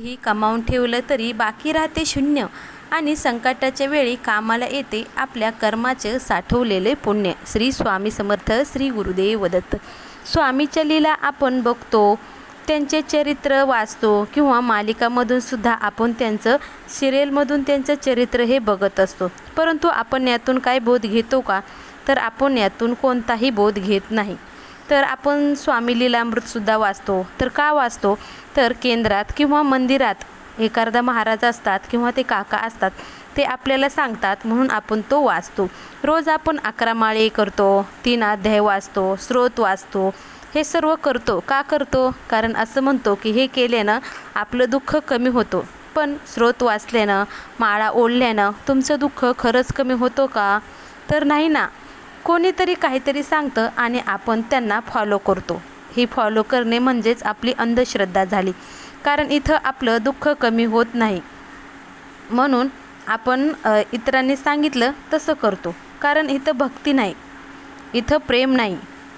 ही कमावून ठेवलं तरी बाकी राहते शून्य आणि संकटाच्या वेळी कामाला येते आपल्या कर्माचे साठवलेले पुण्य. श्री स्वामी समर्थ श्री गुरुदेव दत्त स्वामीच्या लीला आपण बघतो त्यांचे चरित्र वाचतो किंवा मालिकामधून सुद्धा आपण त्यांचं सिरियलमधून त्यांचं चरित्र हे बघत असतो. परंतु आपण यातून काय बोध घेतो का? तर आपण यातून कोणताही बोध घेत नाही. तर आपण स्वामी लीलामृतसुद्धा वाचतो. तर का वाचतो? तर केंद्रात किंवा मंदिरात एखादा महाराज असतात किंवा ते काका असतात ते आपल्याला सांगतात म्हणून आपण तो वाचतो. रोज आपण अकरा माळे करतो तीन अध्याय वाचतो स्रोत वाचतो. हे सर्व करतो. का करतो? कारण असं म्हणतो की हे केल्यानं आपलं दुःख कमी होतो. पण स्रोत वाचल्यानं माळा ओढल्यानं तुमचं दुःख खरंच कमी होतो का? तर नाही ना. कोणीतरी काहीतरी सांगतं आणि आपण त्यांना फॉलो करतो. ही फॉलो करणे म्हणजेच आपली अंधश्रद्धा झाली. कारण इथं आपलं दुःख कमी होत नाही. म्हणून आपण इतरांनी सांगितलं तसं करतो. कारण इथं भक्ती नाही. इथं प्रेम नाही.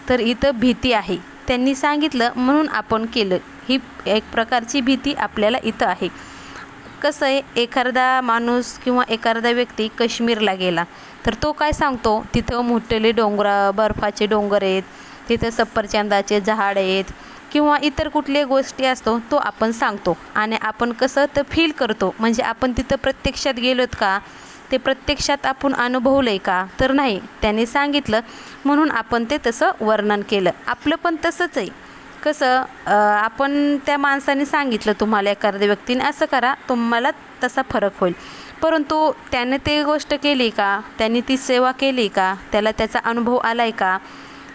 तर इथं भीती आहे. त्यांनी सांगितलं म्हणून आपण केलं. ही एक प्रकारची भीती आपल्याला इथं आहे. कसं आहे एखादा माणूस किंवा एखादा व्यक्ती काश्मीरला गेला तर तो काय सांगतो? तिथं मोठेले डोंगर बर्फाचे डोंगर आहेत तिथं सफरचंदाचे झाड आहेत किंवा इतर कुठल्या गोष्टी असतो तो आपण सांगतो. आणि आपण कसं तर फील करतो? म्हणजे आपण तिथं प्रत्यक्षात गेलोत का? ते प्रत्यक्षात आपण अनुभवलं आहे का? तर नाही त्याने सांगितलं म्हणून आपण ते तसं वर्णन केलं. आपलं पण तसंच आहे. कसं आपण त्या माणसाने सांगितलं तुम्हाला एखाद्या व्यक्तीने असं करा तुम्हाला तसा फरक होईल. परंतु त्याने ते गोष्ट केली का? त्यांनी ती सेवा केली का? त्याला त्याचा अनुभव आला आहे का?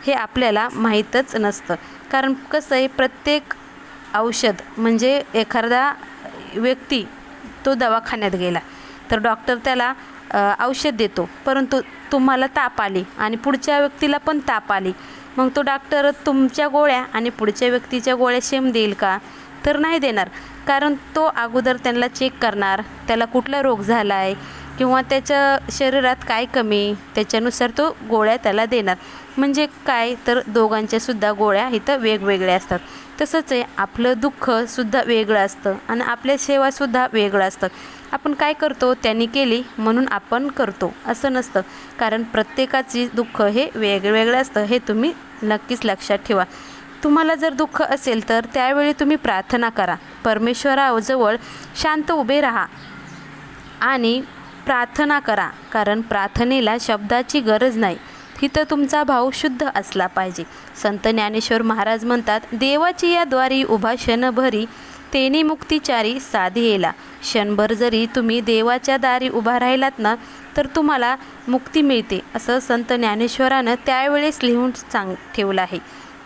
हे आपल्याला माहीतच नसतं. कारण कसं आहे प्रत्येक औषध म्हणजे एखादा व्यक्ती तो दवाखान्यात गेला तर डॉक्टर त्याला औषध देतो. परंतु तुम्हाला ताप आली आणि पुढच्या व्यक्तीला पण ताप आली. मग तो डॉक्टर तुमच्या गोळ्या आणि पुढच्या व्यक्तीच्या गोळ्या सेम देईल का? तर नाही देणार. कारण तो अगोदर त्यांना चेक करणार. त्याला कुठला रोग झाला आहे किंवा त्याच्या शरीरात काय कमी? त्याच्यानुसार तो गोळ्या त्याला देणार. म्हणजे काय? तर दोघांच्यासुद्धा गोळ्या इथं वेगवेगळ्या असतात. तसंच आहे आपलं दुःखसुद्धा वेगळं असतं. आणि आपल्या सेवासुद्धा वेगळं असतं. आपण काय करतो? त्यांनी केली म्हणून आपण करतो. असं नसतं. कारण प्रत्येकाची दुःख हे वेगवेगळं असतं. हे तुम्ही नक्कीच लक्षात ठेवा. तुम्हाला जर दुःख असेल तर त्यावेळी तुम्ही प्रार्थना करा. परमेश्वराजवळ शांत उभे राहा आणि प्रार्थना करा. कारण प्रार्थनेला शब्दाची गरज नाही. तिथं तुमचा भाव शुद्ध असला पाहिजे. संत ज्ञानेश्वर महाराज म्हणतात देवाची या द्वारी उभा क्षणभरी तेने मुक्तिचारी साधी क्षणभर जरी तुम्ही देवाच्या दारी उभा राहिलात ना तर तुम्हाला मुक्ती मिळते असं संत ज्ञानेश्वरानं त्यावेळेस लिहून सांग ठेवलं आहे.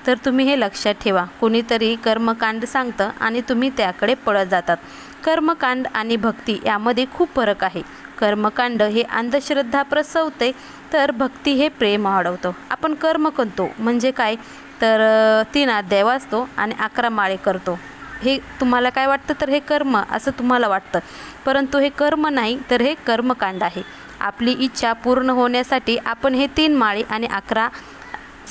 तर तुम्ही हे लक्षात ठेवा कोणीतरी कर्मकांड सांगतं आणि तुम्ही त्याकडे पळत जातात. कर्मकांड आणि भक्ती यामध्ये खूप फरक आहे. कर्मकांड हे अंधश्रद्धा प्रसवते तर भक्ती हे प्रेम वाढवतं. आपण कर्म करतो म्हणजे काय? तर तीन अध्याय वाचतो आणि अकरा माळे करतो. हे तुम्हाला काय वाटतं? तर हे कर्म असं तुम्हाला वाटतं. परंतु हे कर्म नाही तर हे कर्मकांड आहे. आपली इच्छा पूर्ण होण्यासाठी आपण हे तीन माळी आणि अकरा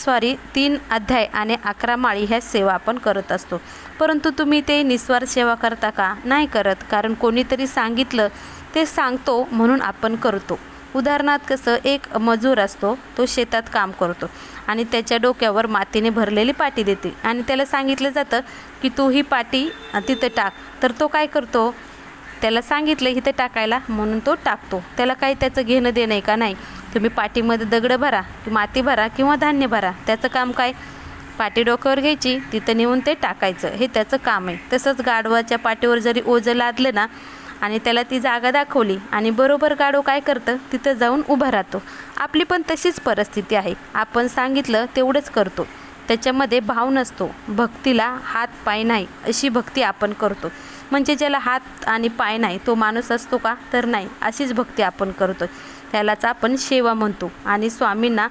सॉरी तीन अध्याय आणि अकरा माळी ह्या सेवा आपण करत असतो. परंतु तुम्ही ते निस्वार सेवा करता का? नाही करत. कारण कोणीतरी सांगितलं ते सांगतो म्हणून आपण करतो. उदाहरणार्थ कसं एक मजूर असतो तो शेतात काम करतो आणि त्याच्या डोक्यावर मातीने भरलेली पाटी देते आणि त्याला सांगितलं जातं की तू ही पाटी तिथं टाक. तर तो काय करतो? त्याला सांगितलं इथं टाकायला म्हणून तो टाकतो. त्याला काही त्याचं घेणं देणं आहे का नाही? तुम्ही पाठीमध्ये दगडं भरा की माती भरा किंवा धान्य भरा. त्याचं काम काय? पाटी डोक्यावर घ्यायची तिथं नेऊन ते टाकायचं. हे त्याचं काम आहे. तसंच गाढवाच्या पाठीवर जरी ओझं लादलं ना आणि त्याला ती जागा दाखवली आणि बरोबर गाडो काय करतं? तिथं जाऊन उभं राहतो. आपली पण तशीच परिस्थिती आहे. आपण सांगितलं तेवढंच करतो. त्याच्यामध्ये भाव नसतो. भक्तीला हात पाय नाही अशी भक्ती आपण करतो. म्हणजे ज्याला हात आणि पाय नाही तो माणूस असतो का? तर नाही. अशीच भक्ती आपण करतो. त्यालाच आपण सेवा म्हणतो. आणि स्वामींना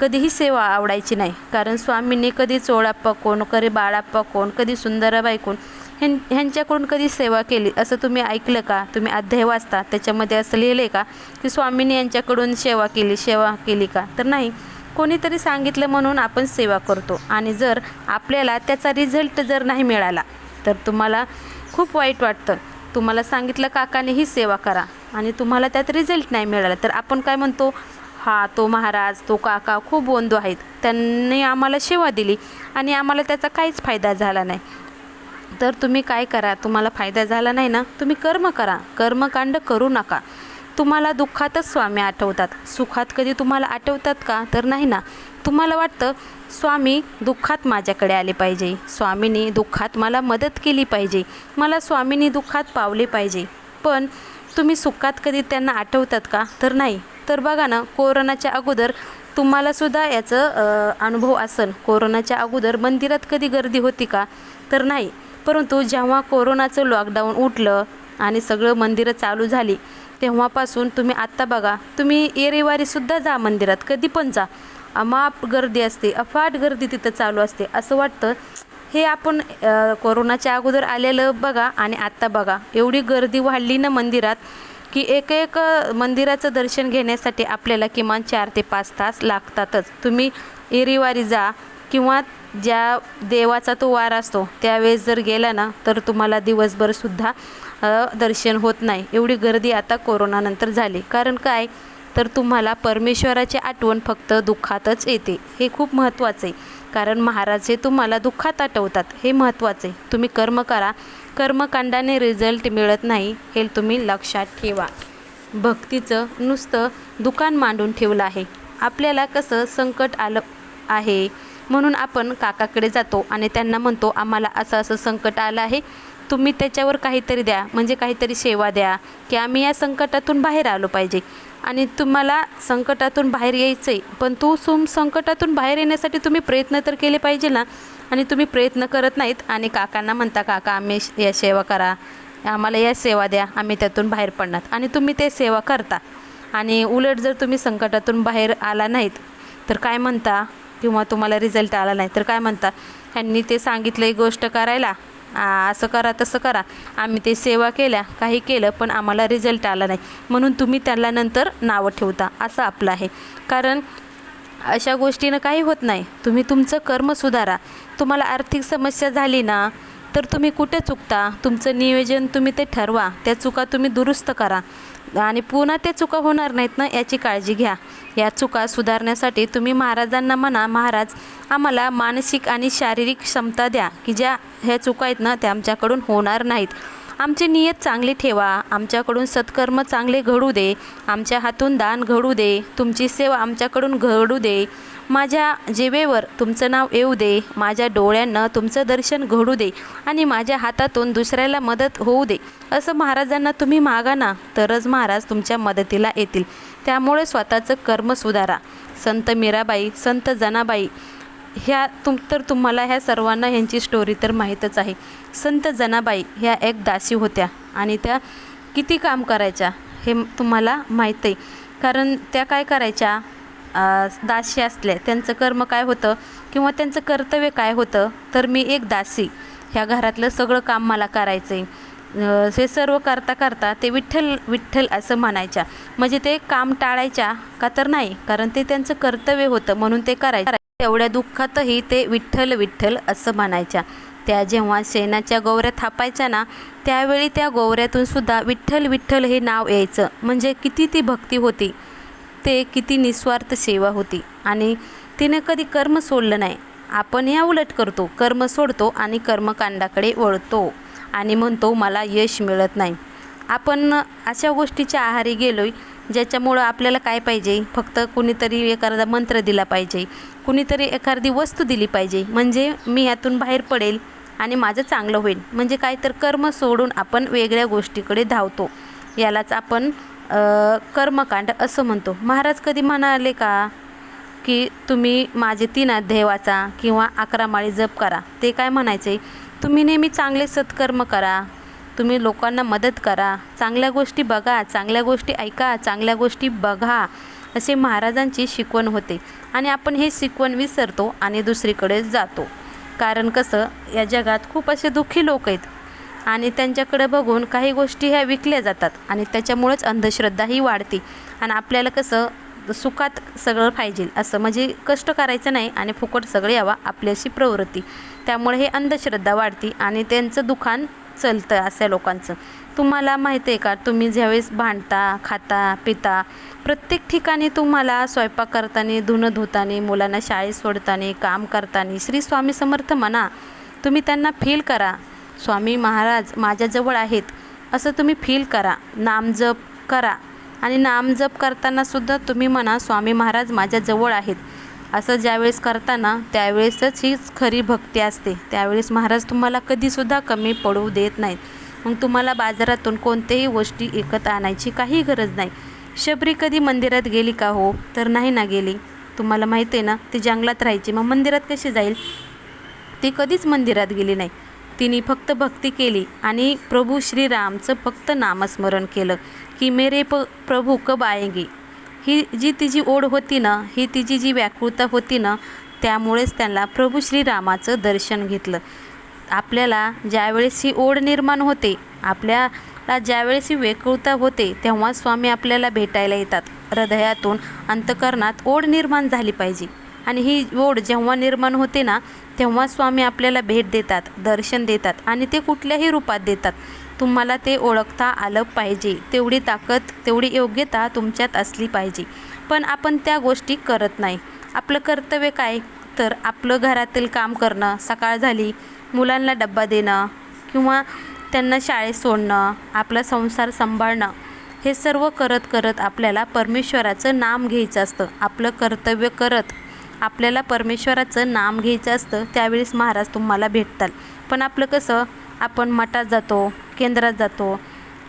कधीही सेवा आवडायची नाही. कारण स्वामींनी कधी चोळाप्पा कोण कधी बाळाप्पा कोण कधी सुंदराबाई कोण ह्यां ह्यांच्याकडून कधी सेवा केली? असं तुम्ही ऐकलं का? तुम्ही अध्याय वाचता त्याच्यामध्ये असं लिहिलं आहे का? की स्वामींनी यांच्याकडून सेवा केली सेवा केली का? तर नाही. कोणीतरी सांगितलं म्हणून आपण सेवा करतो. आणि जर आपल्याला त्याचा रिझल्ट जर नाही मिळाला तर तुम्हाला खूप वाईट वाटतं. तुम्हाला सांगितलं काकाने ही सेवा करा. आणि तुम्हाला त्यात रिझल्ट नाही मिळाला. तर आपण काय म्हणतो? हा तो महाराज तो काका खूप बंधू आहेत. त्यांनी आम्हाला सेवा दिली आणि आम्हाला त्याचा काहीच फायदा झाला नाही. तर तुम्ही काय करा? तुम्हाला फायदा झाला नाही ना? तुम्ही कर्म करा. कर्मकांड करू नका. तुम्हाला दुःखातच स्वामी आठवतात. सुखात कधी तुम्हाला आठवतात का? तर नाही ना? तुम्हाला वाटतं स्वामी दुःखात माझ्याकडे आले पाहिजे. स्वामीने दुःखात मला मदत केली पाहिजे. मला स्वामीने दुःखात पावले पाहिजे. पण तुम्ही सुखात कधी त्यांना आठवतात का? तर नाही. तर बघा ना कोरोनाच्या अगोदर तुम्हालासुद्धा याचं अनुभव असेल. कोरोनाच्या अगोदर मंदिरात कधी गर्दी होती का? तर नाही. परंतु जेव्हा कोरोनाचं लॉकडाऊन उठलं आणि सगळं मंदिरं चालू झाली तेव्हापासून तुम्ही आत्ता बघा तुम्ही येरेवारीसुद्धा जा मंदिरात. कधी पण जा. अमाप गर्दी असते अफाट गर्दी तिथं चालू असते. असं वाटतं हे आपण कोरोनाच्या अगोदर आलेलं बघा आणि आत्ता बघा. एवढी गर्दी वाढली ना मंदिरात की एक एक मंदिराचं दर्शन घेण्यासाठी आपल्याला किमान चार ते पाच तास लागतातच. तुम्ही एरीवारी जा किंवा ज्या देवाचा तो वार असतो त्यावेळेस जर गेला ना तर तुम्हाला दिवसभरसुद्धा दर्शन होत नाही. एवढी गर्दी आता कोरोनानंतर झाली. कारण काय? तर तुम्हाला परमेश्वराची आठवण फक्त दुःखातच येते. हे खूप महत्त्वाचं आहे. कारण महाराज हे तुम्हाला दुःखात आठवतात. हे महत्त्वाचं आहे. तुम्ही कर्म करा. कर्मकांडाने रिझल्ट मिळत नाही हे तुम्ही लक्षात ठेवा. भक्तीचं नुसतं दुकान मांडून ठेवलं आहे. आपल्याला कसं संकट आलं आहे? म्हणून आपण काकाकडे जातो आणि त्यांना म्हणतो आम्हाला असं असं संकट आलं आहे. तुम्ही त्याच्यावर काहीतरी द्या म्हणजे काहीतरी सेवा द्या की आम्ही या संकटातून बाहेर आलो पाहिजे. आणि तुम्हाला संकटातून बाहेर यायचं आहे पण तू सुम संकटातून बाहेर येण्यासाठी तुम्ही प्रयत्न तर केले पाहिजे ना? आणि तुम्ही प्रयत्न करत नाहीत. आणि काकांना म्हणता काका आम्ही या सेवा करा. आम्हाला या सेवा द्या. आम्ही त्यातून बाहेर पडणार. आणि तुम्ही ते सेवा करता. आणि उलट जर तुम्ही संकटातून बाहेर आला नाहीत तर काय म्हणता? किंवा तुम्हाला रिझल्ट आला नाही तर काय म्हणता? ह्यांनी ते सांगितलं एक गोष्ट करायला. असं करा तसं करा. आम्ही ते सेवा केल्या काही केलं पण आम्हाला रिझल्ट आला नाही. म्हणून तुम्ही त्याला नंतर नावं ठेवता. असं आपलं आहे. कारण अशा गोष्टीनं काही होत नाही. तुम्ही तुमचं कर्म सुधारा. तुम्हाला आर्थिक समस्या झाली ना तर तुम्ही कुठे चुकता? तुमचं नियोजन तुम्ही ते ठरवा. त्या चुका तुम्ही दुरुस्त करा. आणि पुन्हा त्या चुका होणार नाहीत ना याची काळजी घ्या. या चुका सुधारण्यासाठी तुम्ही महाराजांना म्हणा महाराज आम्हाला मानसिक आणि शारीरिक क्षमता द्या की ज्या ह्या चुका आहेत ना त्या आमच्याकडून होणार नाहीत. आमची नियत चांगली ठेवा. आमच्याकडून सत्कर्म चांगले घडू दे. आमच्या हातून दान घडू दे. तुमची सेवा आमच्याकडून घडू दे. माझ्या जिवेवर तुमचं नाव येऊ दे. माझ्या डोळ्यांना तुमचं दर्शन घडू दे आणि माझ्या हातातून दुसऱ्याला मदत होऊ दे. असं महाराजांना तुम्ही मागा ना तरच महाराज तुमच्या मदतीला येतील. त्यामुळे स्वतःचं कर्म सुधारा. संत मीराबाई संत जनाबाई ह्या तुम तर तुम्हाला ह्या सर्वांना ह्यांची स्टोरी तर माहीतच आहे. संत जनाबाई ह्या एक दासी होत्या आणि त्या किती काम करायच्या हे तुम्हाला माहीत आहे. कारण त्या काय करायच्या? दासी असल्या त्यांचं कर्म काय होतं किंवा त्यांचं कर्तव्य काय होतं? तर मी एक दासी ह्या घरातलं सगळं काम मला करायचं आहे हे सर्व करता करता ते विठ्ठल विठ्ठल असं म्हणायच्या. म्हणजे ते काम टाळायच्या का तर नाही? कारण ते त्यांचं कर्तव्य होतं म्हणून ते करायचं. तेवढ्या दुःखातही ते विठ्ठल विठ्ठल असं म्हणायच्या. त्या जेव्हा शेणाच्या गोवऱ्या थापायच्या ना त्यावेळी त्या गोवऱ्यातून सुद्धा विठ्ठल विठ्ठल हे नाव यायचं. म्हणजे किती ती भक्ती होती. ते किती निस्वार्थ सेवा होती. आणि तिने कधी कर्म सोडलं नाही. आपण या उलट करतो. कर्म सोडतो आणि कर्मकांडाकडे वळतो. आणि म्हणतो मला यश मिळत नाही. आपण अशा गोष्टीच्या आहारी गेलो आहे ज्याच्यामुळं आपल्याला काय पाहिजे? फक्त कुणीतरी एखादा मंत्र दिला पाहिजे. कुणीतरी एखादी वस्तू दिली पाहिजे. म्हणजे मी ह्यातून बाहेर पडेल आणि माझं चांगलं होईल. म्हणजे काय तर कर्म सोडून आपण वेगळ्या गोष्टीकडे धावतो. यालाच आपण कर्मकांड असं म्हणतो. महाराज कधी म्हणाले का की तुम्ही माझे तीन अध्याय वाचा किंवा अकरा माळी जप करा? ते काय म्हणायचे? तुम्ही नेहमी चांगले सत्कर्म करा. तुम्ही लोकांना मदत करा. चांगल्या गोष्टी बघा चांगल्या गोष्टी ऐका चांगल्या गोष्टी बघा असे महाराजांची शिकवण होते. आणि आपण हे शिकवण विसरतो आणि दुसरीकडे जातो. कारण कसं या जगात खूप असे दुःखी लोक आहेत. आणि त्यांच्याकडे बघून काही गोष्टी ह्या विकल्या जातात आणि त्याच्यामुळेच अंधश्रद्धा ही वाढते. आणि आपल्याला कसं सुखात सगळं पाहिजे असं म्हणजे कष्ट करायचं नाही आणि फुकट सगळं यावा आपल्याशी प्रवृत्ती. त्यामुळे हे अंधश्रद्धा वाढते आणि त्यांचं दुखान चालतं अशा लोकांचं. तुम्हाला माहिती आहे का? तुम्ही ज्यावेळेस भांडता खाता पिता प्रत्येक ठिकाणी तुम्हाला स्वयंपाक करताना धुणं धुताना मुलांना शाळेत सोडताना काम करताना श्री स्वामी समर्थ म्हणा तुम्ही त्यांना फील करा. स्वामी महाराज माझ्याजवळ आहेत. असं तुम्ही फील करा. नामजप करा. आणि नामजप करतानासुद्धा तुम्ही म्हणा स्वामी महाराज माझ्याजवळ आहेत. असं ज्यावेळेस करताना त्यावेळेसच हीच खरी भक्ती असते. त्यावेळेस महाराज तुम्हाला कधीसुद्धा कमी पडू देत नाहीत. मग तुम्हाला बाजारातून कोणत्याही गोष्टी विकत आणायची काही गरज नाही. शबरी कधी मंदिरात गेली का हो? तर नाही ना गेली. तुम्हाला माहिती आहे ना ती जंगलात राहायची. मग मंदिरात कशी जाईल? ती कधीच मंदिरात गेली नाही. तिने फक्त भक्ती केली आणि प्रभू श्रीरामचं फक्त नामस्मरण केलं की मेरे प प्रभू कब आएंगे? ही जी तिची ओढ होती ना ही तिची जी व्याकुळता होती ना त्यामुळेच त्यांना प्रभू श्रीरामाचं दर्शन घेतलं. आपल्याला ज्यावेळेस ही ओढ निर्माण होते आपल्याला ज्यावेळेस ही व्याकुळता होते तेव्हा स्वामी आपल्याला भेटायला येतात. हृदयातून अंतकरणात ओढ निर्माण झाली पाहिजे. आणि ही ओढ जेव्हा निर्माण होते ना तेव्हा स्वामी आपल्याला भेट देतात दर्शन देतात आणि ते कुठल्याही रूपात देतात. तुम्हाला ते ओळखता आलं पाहिजे. तेवढी ताकद तेवढी योग्यता तुमच्यात असली पाहिजे. पण आपण त्या गोष्टी करत नाही. आपलं कर्तव्य काय? तर आपलं घरातील काम करणं सकाळ झाली मुलांना डब्बा देणं किंवा त्यांना शाळेत सोडणं आपला संसार सांभाळणं हे सर्व करत करत आपल्याला परमेश्वराचं नाम घ्यायचं असतं. आपलं कर्तव्य करत आपल्याला परमेश्वराचं नाम घ्यायचं असतं त्यावेळेस महाराज तुम्हाला भेटतात. पण आपलं कसं? आपण मठात जातो केंद्रात जातो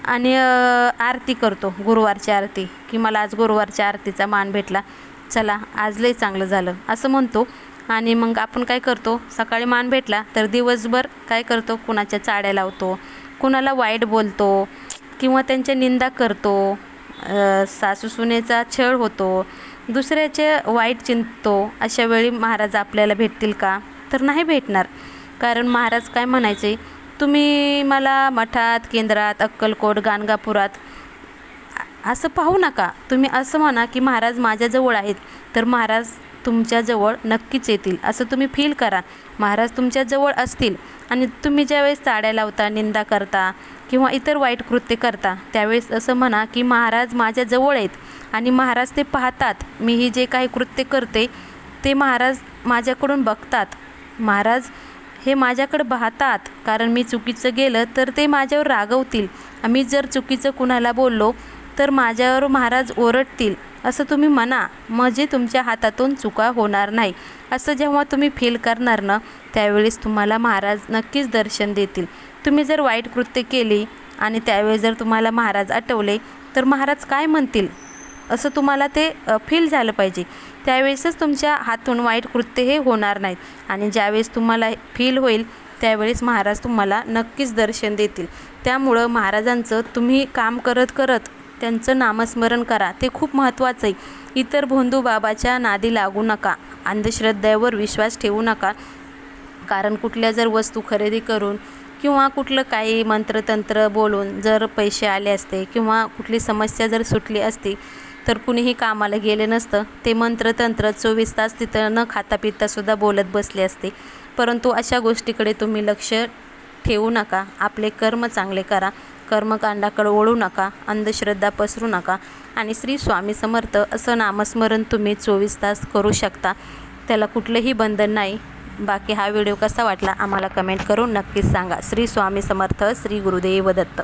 आणि आरती करतो गुरुवारची आरती की मला आज गुरुवारच्या आरतीचा मान भेटला. चला आज लई चांगलं झालं असं म्हणतो. आणि मग आपण काय करतो सकाळी मान भेटला तर दिवसभर काय करतो कुणाच्या चाड्या लावतो कुणाला वाईट बोलतो किंवा त्यांच्या निंदा करतो अ, सासू सुनेचा छळ होतो दुसऱ्याचे वाईट चिंततो अशा वेळी महाराज आपल्याला भेटतील का? तर नाही भेटणार. कारण महाराज काय म्हणायचे तुम्ही मला मठात केंद्रात अक्कलकोट गाणगापुरात असं पाहू नका. तुम्ही असं म्हणा की महाराज माझ्याजवळ आहेत तर महाराज तुमच्याजवळ नक्कीच येतील. असं तुम्ही फील करा. महाराज तुमच्याजवळ असतील आणि तुम्ही ज्यावेळेस चाड्या लावता निंदा करता किंवा इतर वाईट कृत्य करता त्यावेळेस असं म्हणा की महाराज माझ्याजवळ आहेत आणि महाराज ते पाहतात. मी ही जे काही कृत्य करते ते महाराज माझ्याकडून बघतात. महाराज हे माझ्याकडे पाहतात. कारण मी चुकीचं गेलं तर ते माझ्यावर रागवतील. मी जर चुकीचं कुणाला बोललो तर माझ्यावर महाराज ओरडतील. असं तुम्ही म्हणा. म्हणजे तुमच्या हातातून चुका होणार नाही. असं जेव्हा तुम्ही फील करणार ना त्यावेळेस तुम्हाला महाराज नक्कीच दर्शन देतील. तुम्ही जर वाईट कृत्य केली आणि त्यावेळेस जर तुम्हाला महाराज आठवले तर महाराज काय म्हणतील? असं तुम्हाला ते फील झालं पाहिजे. त्यावेळेसच तुमच्या हातून वाईट कृत्य हे होणार नाहीत. आणि ज्यावेळेस तुम्हाला फील होईल त्यावेळेस महाराज तुम्हाला नक्कीच दर्शन देतील. त्यामुळं महाराजांचं तुम्ही काम करत करत त्यांचं नामस्मरण करा. ते खूप महत्त्वाचं आहे. इतर भोंदू बाबाच्या नादी लागू नका. अंधश्रद्धेवर विश्वास ठेवू नका. कारण कुठल्या जर वस्तू खरेदी करून किंवा कुठलं काही मंत्रतंत्र बोलून जर पैसे आले असते किंवा कुठली समस्या जर सुटली असती तर कुणीही कामाला गेले नसतं. ते मंत्रतंत्र चोवीस तास तिथं न खाता पितासुद्धा बोलत बसले असते. परंतु अशा गोष्टीकडे तुम्ही लक्ष ठेवू नका. आपले कर्म चांगले करा. कर्मकांडाकडे ओळू नका. अंधश्रद्धा पसरू नका. आणि श्री स्वामी समर्थ असं नामस्मरण तुम्ही चोवीस तास करू शकता. त्याला कुठलंही बंधन नाही. बाकी हा व्हिडिओ कसा वाटला आम्हाला कमेंट करून नक्कीच सांगा. श्री स्वामी समर्थ श्री गुरुदेव दत्त.